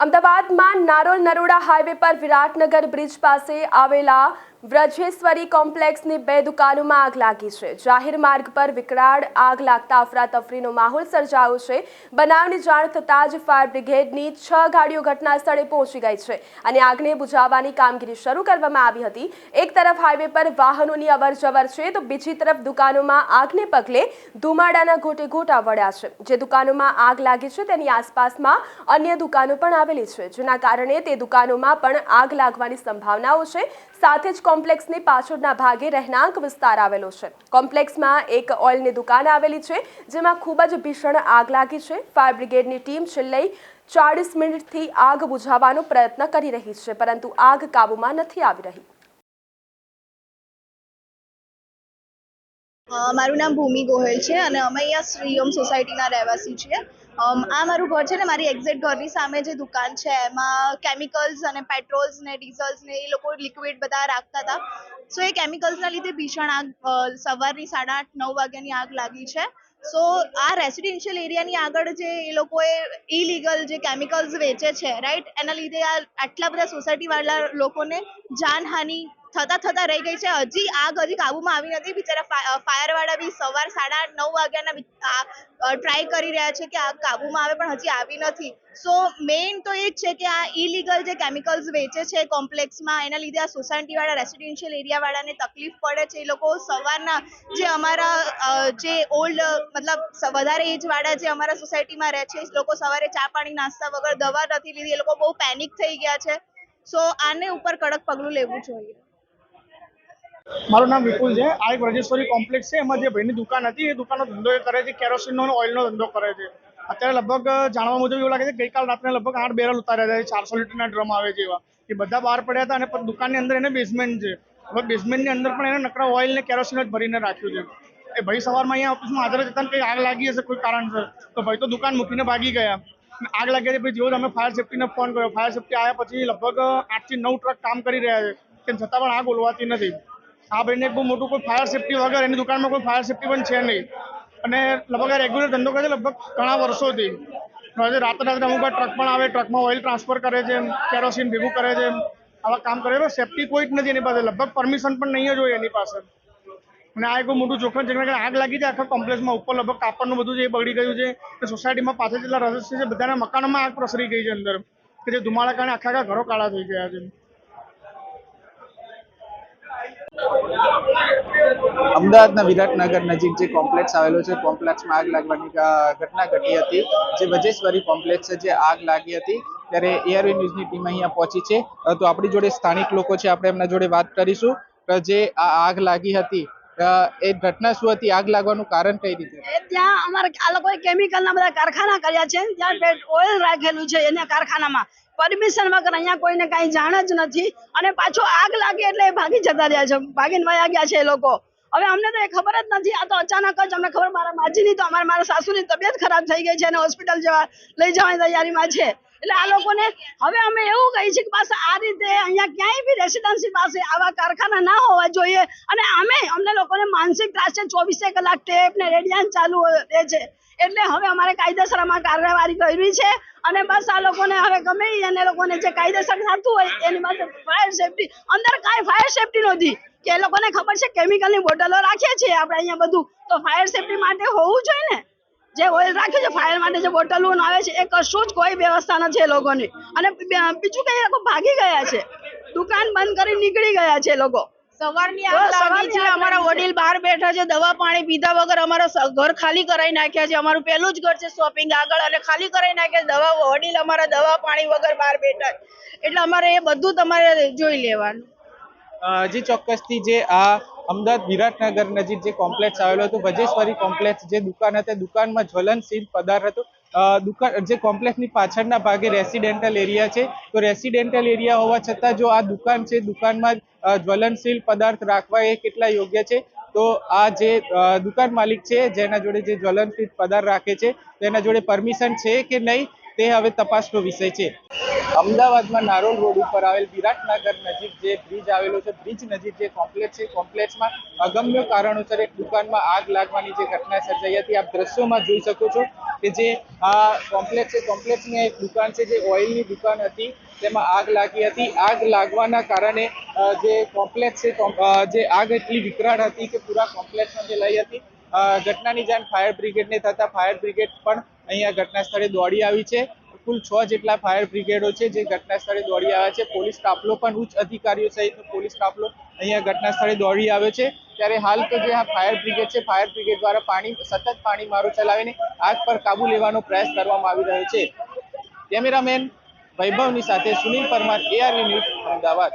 અમદાવાદમાં નારોલ નરોડા હાઈવે પર વિરાટનગર બ્રિજ પાસે આવેલા વ્રજેશ્વરી કોમ્પ્લેક્સની બે દુકાનોમાં આગ લાગી છે. જાહેર માર્ગ પર વિકરાળ આગ લાગતા અફરાતફરીનો માહોલ સર્જાયો છે. બનાવની જાણ થતાં જ ફાયર બ્રિગેડની છ ગાડીઓ ઘટના સ્થળે પહોંચી ગઈ છે અને આગને બુઝાવવાની કામગીરી શરૂ કરવામાં આવી હતી. એક તરફ હાઈવે પર વાહનોની અવરજવર છે તો બીજી તરફ દુકાનોમાં આગને પગલે ધુમાડાના ગોટે ગોટા વળ્યા છે. જે દુકાનોમાં આગ લાગી છે તેની આસપાસમાં અન્ય દુકાનો પણ આવેલી છે. જેના કારણે તે દુકાનોમાં પણ આગ લાગવાની સંભાવનાઓ છે. સાથે જ કોમ્પ્લેક્સની પાછળના ભાગે રહેણાંક વિસ્તાર આવેલો છે. કોમ્પ્લેક્સમાં એક ઓઇલની દુકાન આવેલી છે, જેમાં ખૂબ જ ભીષણ આગ લાગી છે. ફાયર બ્રિગેડની ટીમ છેલ્લે ચાળીસ મિનિટથી આગ બુઝાવવાનો પ્રયત્ન કરી રહી છે, પરંતુ આગ કાબૂમાં નથી આવી રહી. મારું નામ ભૂમિ ગોહેલ છે અને અમે અહીંયા શ્રીઓમ સોસાયટીના રહેવાસી છીએ. આ મારું ઘર છે ને, મારી એક્ઝેક્ટ ઘરની સામે જે દુકાન છે, એમાં કેમિકલ્સ અને પેટ્રોલ્સ ને ડીઝલ્સ ને, એ લોકો લિક્વિડ બધા રાખતા હતા. સો એ કેમિકલ્સના લીધે ભીષણ આગ સવારની સાડા આઠ, નવ વાગ્યાની આગ લાગી છે. સો આ રેસિડેન્શિયલ એરિયાની આગળ જે એ લોકોએ ઇલીગલ જે કેમિકલ્સ વેચે છે રાઈટ એના લીધે આ આટલા બધા સોસાયટીવાળા લોકોને જાનહાનિ થતા થતા રહી ગઈ છે. હજી આગ હજી કાબુમાં આવી નથી. બિચારા ફાયરવાળા બી સવાર સાડા નવ વાગ્યાના ટ્રાય કરી રહ્યા છે કે આગ કાબુમાં આવે, પણ હજી આવી નથી. સો મેઇન તો એ જ છે કે આ ઇલીગલ જે કેમિકલ્સ વેચે છે કોમ્પ્લેક્સમાં એના લીધે આ સોસાયટીવાળા રેસિડેન્શિયલ એરિયાવાળાને તકલીફ પડે છે. એ લોકો સવારના જે અમારા જે ઓલ્ડ મતલબ વધારે એજવાળા જે અમારા સોસાયટીમાં રહે છે, એ લોકો સવારે ચા પાણી, નાસ્તા વગર દવા નથી લીધી. એ લોકો બહુ પેનિક થઈ ગયા છે. સો આને ઉપર કડક પગલું લેવું જોઈએ. મારું નામ વિપુલ છે. આ એક રાજેશ્વરી કોમ્પ્લેક્સ છે. એમાં જે ભાઈની દુકાન હતી, એ દુકાનનો ધંધો એ કરે છે. કેરોસીનનો અને ઓઇલનો ધંધો કરે છે. અત્યારે લગભગ જાણવા મુજબ એવું લાગે છે ગઈકાલ રાત્રે લગભગ આઠ બેરલ ઉતાર્યા છે ચારસો લીટરના ડ્રમ આવે છે એવા. એ બધા બહાર પડ્યા હતા અને પણ દુકાનની અંદર એને બેઝમેન્ટ છે. હવે બેઝમેન્ટની અંદર પણ એને નકરા ઓઇલ ને કેરોસીન જ ભરીને રાખ્યું છે. એ ભાઈ સવારમાં અહીંયા ઓફિસમાં હાજર જતા કંઈ આગ લાગી હશે કોઈ કારણસર. તો ભાઈ તો દુકાન મૂકીને ભાગી ગયા. આગ લાગ્યા છે પછી જેવો અમે ફાયર સેફટીને ફોન કર્યો. ફાયર સેફટી આવ્યા પછી લગભગ આઠથી નવ ટ્રક કામ કરી રહ્યા છે. તેમ છતાં પણ આગ ઓલવાતી નથી. આ ભાઈને બહુ મોટું કોઈ ફાયર સેફટી વગર એની દુકાનમાં કોઈ ફાયર સેફટી પણ છે નહીં. અને લગભગ રેગ્યુલર ધંધો કરે છે લગભગ ઘણા વર્ષોથી. આજે રાત્રે રાત્રે અમુક ટ્રક પણ આવે ટ્રકમાં ઓઇલ ટ્રાન્સફર કરે છે કેરોસીન ભેગું કરે છે, આવા કામ કરે. છે સેફ્ટી કોઈ જ નથી એની પાસે. લગભગ પરમિશન પણ નહીં જ હોય એની પાસે. અને આ એક મોટું જોખમ છે. કારણ કે આગ લાગી છે આખા કોમ્પ્લેક્સમાં ઉપર લગભગ કાપડનું બધું જે બગડી ગયું છે. કે સોસાયટીમાં પાછળ જેટલા રસ્તા છે, બધાના મકાનોમાં આગ પ્રસરી ગઈ છે અંદર. કે જે ધુમાડા કારણે આખા આખા ઘરો કાળા થઈ ગયા છે. અમદાવાદના વિરાટનગર નજીક જે કોમ્પ્લેક્સ આવેલો છે, કોમ્પ્લેક્સમાં આગ લાગવાની ઘટના ઘટી હતી, જે વજેશ્વરી કોમ્પ્લેક્સ છે, જે આગ લાગી હતી, ત્યારે એઆરવી ન્યૂઝની ટીમ અહીંયા પહોંચી છે. તો આપણી જોડે સ્થાનિક લોકો છે, આપણે એમના જોડે વાત કરીશું. જે આ આગ લાગી હતી એ ઘટના શું હતી? આગ લાગવાનું કારણ કઈ રીતે? ત્યાં અમારે આ લોકોએ કેમિકલના બધા કારખાના કર્યા છે. ત્યાં ઓઇલ રાખેલું છે એના કારખાનામાં. પરમિશન વગર અહીંયા કોઈને કાંઈ જાણ જ નથી. અને પાછો આગ લાગે એટલે ભાગી જતા રહ્યા છે. ભાગીને વયા ગયા છે એ લોકો. હવે અમને તો એ ખબર જ નથી. આ તો અચાનક જ અમને ખબર, મારા માજીની તો અમારા, મારા સાસુની તબિયત ખરાબ થઈ ગઈ છે અને હોસ્પિટલ જવા લઈ જવાની તૈયારીમાં છે. એટલે આ લોકોને હવે અમે એવું કહીએ છીએ કે પાસે આ રીતે અહીંયા ક્યાંય બી રેસિડેન્સી પાસે આવા કારખાના ના હોવા જોઈએ. અને અમે, અમને લોકોને માનસિક ત્રાસ છે ચોવીસે કલાક ટેપ ને રેડિયાન ચાલુ રહે છે. એટલે હવે અમારે કાયદેસર આમાં કાર્યવાહી કરવી છે. અને બસ આ લોકોને હવે ગમે એને લોકોને જે કાયદેસર થતું હોય એની પાસે ફાયર સેફટી અંદર કાંઈ ફાયર સેફટી નથી કે એ લોકોને ખબર છે કેમિકલની બોટલો રાખીએ છીએ આપણે અહીંયા બધું. તો ફાયર સેફટી માટે હોવું જોઈએ ને? જે ઓઇલ રાખ્યું છે ફાયર માટે જે બોટલો આવે છે એ કશું જ કોઈ વ્યવસ્થા નથી એ લોકોની. અને બીજું કઈ લોકો ભાગી ગયા છે. દુકાન બંધ કરી નીકળી ગયા છે લોકો. સવારની લાગી છે. અમારા વડીલ બહાર બેઠા છે દવા પાણી પીધા વગર અમારા ઘર ખાલી કરાવી નાખ્યા છે અમારું પહેલું જ ઘર છે શોપિંગ આગળ અને ખાલી કરાવી નાખ્યા દવા વડીલ અમારા દવા પાણી વગર બહાર બેઠા એટલે અમારે એ બધું તમારે જોઈ લેવાનું. અ, જી ચોક્કસથી જે આ અમદાવાદ વિરાટનગર નજીક જે કોમ્પ્લેક્સ આવેલો હતો વજેશ્વરી કોમ્પ્લેક્સ જે દુકાન હતી દુકાનમાં જ્વલનશીલ પદાર્થ હતો. દુકાન, જે કોમ્પ્લેક્સની પાછળના ભાગે રેસિડેન્ટલ એરિયા છે. તો રેસિડેન્ટલ એરિયા હોવા છતાં જો આ દુકાન છે, દુકાનમાં જ્વલનશીલ પદાર્થ રાખવા એ કેટલા યોગ્ય છે? તો આ જે દુકાન માલિક છે, જેના જોડે જે જ્વલનશીલ પદાર્થ રાખે છે, તેના જોડે પરમિશન છે કે નહીં? તે હવે તપાસનો વિષય છે. અમદાવાદમાં નારોલ રોડ ઉપર આવેલ વિરાટનગર નજીક જે બ્રિજ આવેલો છે બ્રિજ નજીક જે કોમ્પ્લેક્સ છે કોમ્પ્લેક્સમાં અગમ્ય કારણોસર એક દુકાનમાં આગ લાગવાની જે ઘટના સર્જાઈ હતી, આપ દ્રશ્યોમાં જોઈ શકો છો કે જે આ કોમ્પ્લેક્સ છે કોમ્પ્લેક્સની એક દુકાન છે, જે ઓઇલની દુકાન હતી, તેમાં આગ લાગી હતી. આગ લાગવાના કારણે જે કોમ્પ્લેક્સ છે જે આગ એટલી વિકરાળ હતી કે પૂરા કોમ્પ્લેક્સમાં જે લઈ હતી. ઘટનાની જાણ ફાયર બ્રિગેડને થતા ફાયર બ્રિગેડ પણ અહીંયા ઘટના સ્થળે દોડી આવી છે. કુલ છ જેટલા ફાયર બ્રિગેડો છે જે ઘટના સ્થળે દોડી આવ્યા છે. પોલીસ કાફલો પણ ઉચ્ચ અધિકારીઓ સહિતનો પોલીસ કાફલો અહીંયા ઘટના સ્થળે દોડી આવ્યો છે. ત્યારે હાલ તો જે આ ફાયર બ્રિગેડ છે, ફાયર બ્રિગેડ દ્વારા પાણી, સતત પાણી મારો ચલાવીને આગ પર કાબુ લેવાનો પ્રયાસ કરવામાં આવી રહ્યો છે. કેમેરામેન વૈભવની સાથે સુનિલ પરમાર એઆરવી ન્યૂઝ અમદાવાદ.